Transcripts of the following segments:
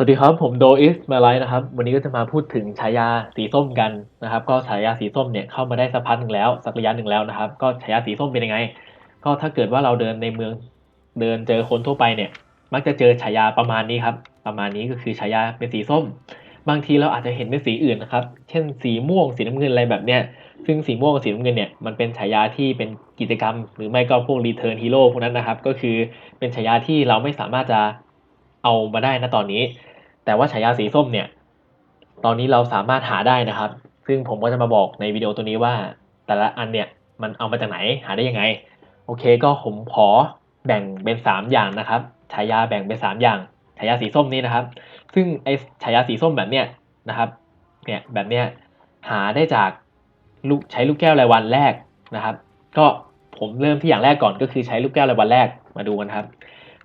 สวัสดีครับ ผมโดอิสมาไลท์นะครับ วันนี้ก็จะมาพูดถึงฉายาสีส้มกันนะครับ ก็ฉายาสีส้มเนี่ยเข้ามาได้สักพักหนึ่งแล้วสักระยะหนึ่งแล้วนะครับ ก็ฉายาสีส้มเป็นยังไง ก็ถ้าเกิดว่าเราเดินในเมืองเดินเจอคนทั่วไปเนี่ย มักจะเจอฉายาประมาณนี้ครับ ประมาณนี้ก็คือฉายาเป็นสีส้ม บางทีเราอาจจะเห็นเป็นสีอื่นนะครับ เช่นสีม่วงสีน้ำเงินอะไรแบบเนี้ยซึ่งสีม่วงกับสีน้ำเงินเนี่ยมันเป็นฉายาที่เป็นกิจกรรม หรือไม่ก็พวกรีเทิร์นฮีโร่พวกนั้นนะครับ ก็คือเป็นฉายาที่เราไม่สามารถจะเอามาได้นะตอนนี้ แต่ว่าฉายาสีส้มเนี่ย ตอนนี้เราสามารถหาได้นะครับ ซึ่งผมก็จะมาบอกในวิดีโอตัวนี้ว่า แต่ละอันเนี่ยมันเอามาจากไหนหาได้ยังไง โอเคก็ผมขอแบ่งเป็นสามอย่างนะครับฉายาแบ่งเป็นสามอย่างฉายาสีส้มนี้นะครับ ซึ่งไอฉายาสีส้มแบบเนี้ยนะครับเนี่ยแบบเนี้ยหาได้จากลูกใช้ลูกแก้วรายวันแรกนะครับ ก็ผมเริ่มที่อย่างแรกก่อนก็คือใช้ลูกแก้วรายวันแรกมาดูกันครับ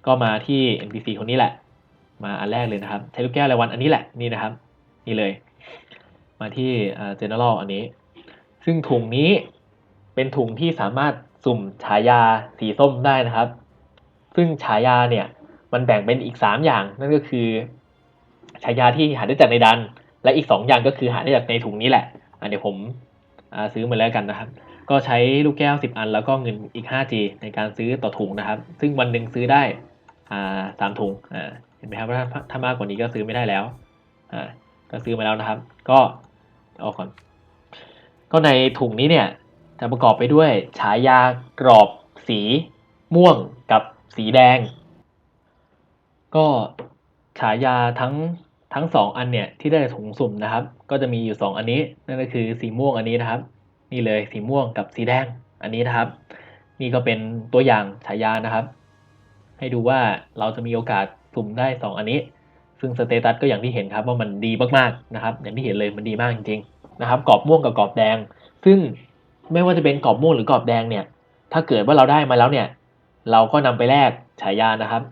ก็มาที่ NPC คนนี้แหละ มาอันแรกเลยนะครับใช้ลูกแก้วรายวันอันนี้แหละนี่นะครับ นี่เลย มาที่ general อันนี้ ซึ่งถุงนี้เป็นถุงที่สามารถสุ่มฉายาสีส้มได้นะครับ ซึ่งฉายาเนี่ยมันแบ่งเป็นอีกสามอย่าง นั่นก็คือฉายาที่หาได้จากในดัน และอีกสองอย่างก็คือหาได้จากในถุงนี้แหละอะเดี๋ยวผมซื้อมาแล้วกันนะครับ ก็ใช้ลูกแก้ว 10 อัน แล้วก็เงินอีก 5G ในการซื้อต่อถุงนะครับ ซึ่งวันหนึ่งซื้อได้สามถุงอ่า ห็นไหมครับว่าถ้ามากกว่านี้ก็ซื้อไม่ได้แล้วอ่าก็ซื้อมาแล้วนะครับ ก็เอาก่อน ก็ในถุงนี้เนี่ย จะประกอบไปด้วยฉายากรอบสีม่วงกับสีแดง ก็ฉายาทั้งทั้งสองอันเนี่ยที่ได้ถุงสุ่มนะครับ ก็จะมีอยู่สองอันนี้นั่นก็คือสีม่วงอันนี้นะครับ นี่เลยสีม่วงกับสีแดงอันนี้นะครับ นี่ก็เป็นตัวอย่างฉายานะครับ ให้ดูว่าเราจะมีโอกาส สุ่มได้สองอันนี้ ซึ่งสเตตัสก็อย่างที่เห็นครับว่ามันดีมากๆนะครับ อย่างที่เห็นเลยมันดีมากจริงๆนะครับกรอบม่วงกับกรอบแดง ซึ่งไม่ว่าจะเป็นกรอบม่วงหรือกรอบแดงเนี่ย ถ้าเกิดว่าเราได้มาแล้วเนี่ย เราก็นำไปแลกฉายานะครับ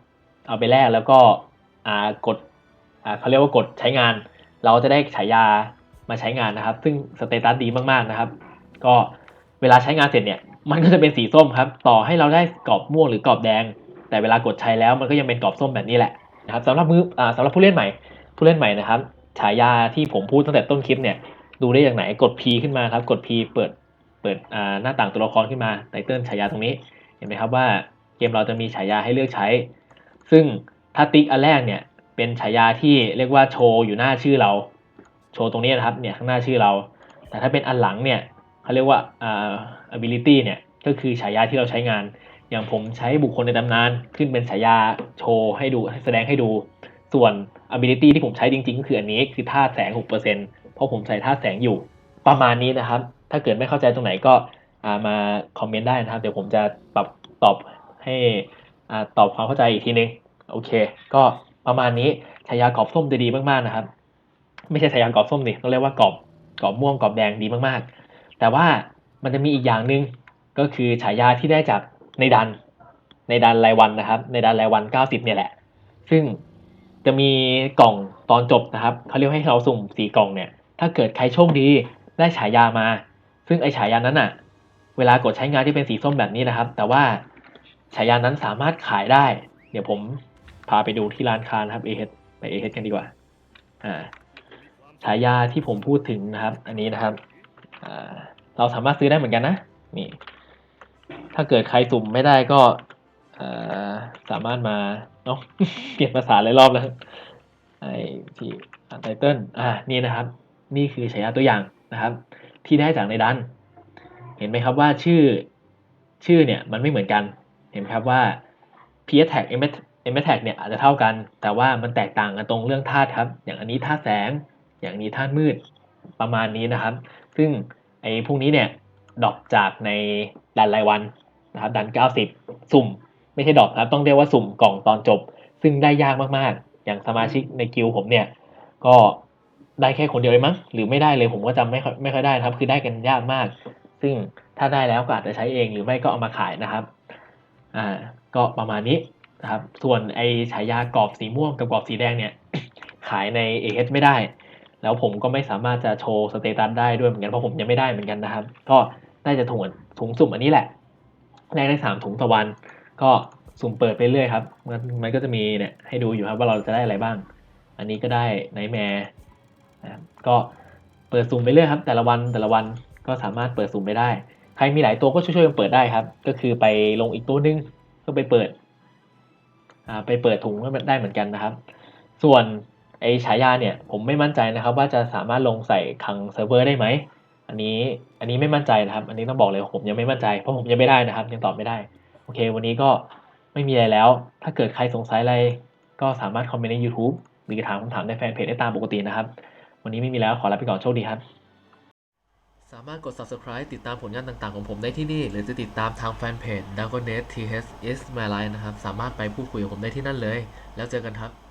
เอาไปแลกแล้วก็อ่ากดอ่าเขาเรียกว่ากดใช้งาน เราจะได้ฉายามาใช้งานนะครับ ซึ่งสเตตัสดีมากๆนะครับ ก็เวลาใช้งานเสร็จเนี่ย มันก็จะเป็นสีส้มครับ ต่อให้เราได้กรอบม่วงหรือกรอบแดง แต่เวลากดใช้แล้วมันก็ยังเป็นกรอบส้มแบบนี้แหละนะครับสำหรับมืออ่าสำหรับผู้เล่นใหม่ ผู้เล่นใหม่นะครับฉายาที่ผมพูดตั้งแต่ต้นคลิปเนี่ยดูได้อย่างไหนกด P ขึ้นมาครับกด P เปิดเปิดอ่าหน้าต่างตัวละครขึ้นมาไตเติลฉายาตรงนี้เห็นไหมครับว่าเกมเราจะมีฉายาให้เลือกใช้ ซึ่งถ้าติ๊กอันแรกเนี่ยเป็นฉายาที่เรียกว่าโชว์อยู่หน้าชื่อเรา โชว์ตรงนี้นะครับเนี่ยข้างหน้าชื่อเรา แต่ถ้าเป็นอันหลังเนี่ยเขาเรียกว่าอ่า ability เนี่ยก็คือฉายาที่เราใช้งาน อย่างผมใช้บุคคลในตำนานขึ้นเป็นฉายาโชว์ให้ดูแสดงให้ดู ส่วน ability ที่ผมใช้จริง ๆ ก็คืออันนี้คือธาแสง 6%เพราะผมใส่ธาแสงอยู่ ประมาณนี้นะครับ ถ้าเกิดไม่เข้าใจตรงไหนก็มาคอมเมนต์ได้นะครับ เดี๋ยวผมจะปรับตอบให้ตอบความเข้าใจอีกทีนึง โอเค ก็ประมาณนี้ฉายากรอบส้มจะดีมากๆนะครับ ไม่ใช่ฉายากรอบส้มดิต้องเรียกว่ากรอบกรอบม่วงกรอบแดงดีมากๆ แต่ว่ามันจะมีอีกอย่างหนึ่งก็คือฉายาที่ได้จาก ในดันในดันรายวันนะครับ ในดันรายวัน90เนี่ยแหละ ซึ่งจะมีกล่องตอนจบนะครับเขาเรียกให้เราสุ่มสีกล่องเนี่ย ถ้าเกิดใครโชคดีได้ฉายามา ซึ่งไอฉายานั้นอะเวลากดใช้งานที่เป็นสีส้มแบบนี้นะครับ แต่ว่าฉายานั้นสามารถขายได้ เดี๋ยวผมพาไปดูที่ร้านค้านะครับเอเไปเอกันดีกว่า อ่าฉายาที่ผมพูดถึงนะครับ อันนี้นะครับเราสามารถซื้อได้เหมือนกันนะ นี่ ถ้าเกิดใครสุ่มไม่ได้ก็สามารถมาเนาะเปลี่ยนภาษาหลายรอบแล้วไอที่ไตเติ้ลอ่านี่นะครับ นี่คือฉายาตัวอย่างนะครับ ที่ได้จากในดัน เห็นไหมครับว่าชื่อชื่อเนี่ยมันไม่เหมือนกัน เห็นไหมครับว่า p s tag m s tag เนี่ยอาจจะเท่ากัน แต่ว่ามันแตกต่างกันตรงเรื่องธาตุครับ อย่างอันนี้ธาตุแสง อย่างนี้ธาตุมืดประมาณนี้นะครับ ซึ่งไอ้พวกนี้เนี่ย ดรอปจากในดันรายวันนะครับดัน 90 สุ่ม ไม่ใช่ดรอปครับต้องเรียกว่าสุ่มกล่องตอนจบ ซึ่งได้ยากมากๆ อย่างสมาชิกในกิลผมเนี่ย ก็ได้แค่คนเดียวเองมั้งหรือไม่ได้เลยผมก็จำไม่ไม่ค่อยได้นะครับ คือได้กันยากมาก ซึ่งถ้าได้แล้วก็อาจจะใช้เองหรือไม่ก็เอามาขายนะครับอ่าก็ประมาณนี้นะครับส่วนไอฉายากรอบสีม่วงกับกรอบสีแดงเนี่ย ขายใน AH ไม่ได้ แล้วผมก็ไม่สามารถจะโชว์สเตตัสได้ด้วยเหมือนกันเพราะผมยังไม่ได้เหมือนกันนะครับ ก็ ได้จะถุงถุงสุ่มอันนี้แหละแรกได้สามถุงต่อวัน ก็สุ่มเปิดไปเรื่อยครับ มันมันก็จะมีเนี่ยให้ดูอยู่ครับว่าเราจะได้อะไรบ้าง อันนี้ก็ได้ไนแมร์นะครับก็เปิดสุ่มไปเรื่อยครับ แต่ละวันแต่ละวันก็สามารถเปิดสุ่มไปได้ ใครมีหลายตัวก็ช่วยๆกันเปิดได้ครับ ก็คือไปลงอีกตัวนึงก็ไปเปิดอ่าไปเปิดถุงก็ได้เหมือนกันนะครับ ส่วนไอฉายาเนี่ยผมไม่มั่นใจนะครับ ว่าจะสามารถลงใส่คังเซิร์ฟเวอร์ได้ไหม อันนี้อันนี้ไม่มั่นใจนะครับ อันนี้ต้องบอกเลยผมยังไม่มั่นใจเพราะผมยังไม่ได้นะครับ ยังตอบไม่ได้ โอเค วันนี้ก็ไม่มีอะไรแล้ว ถ้าเกิดใครสงสัยอะไร ก็สามารถคอมเมนต์ใน YouTube หรือถามคำถามในแฟนเพจได้ตามปกตินะครับ วันนี้ไม่มีแล้วขอลาไปก่อนโชคดีครับ สามารถกด subscribe ติดตามผลงานต่างๆของผมได้ที่นี่ หรือจะติดตามทางแฟนเพจ d a g o n e t THS m y l i f e นะครับ สามารถไปพูดคุยกับผมได้ที่นั่นเลย แล้วเจอกันครับ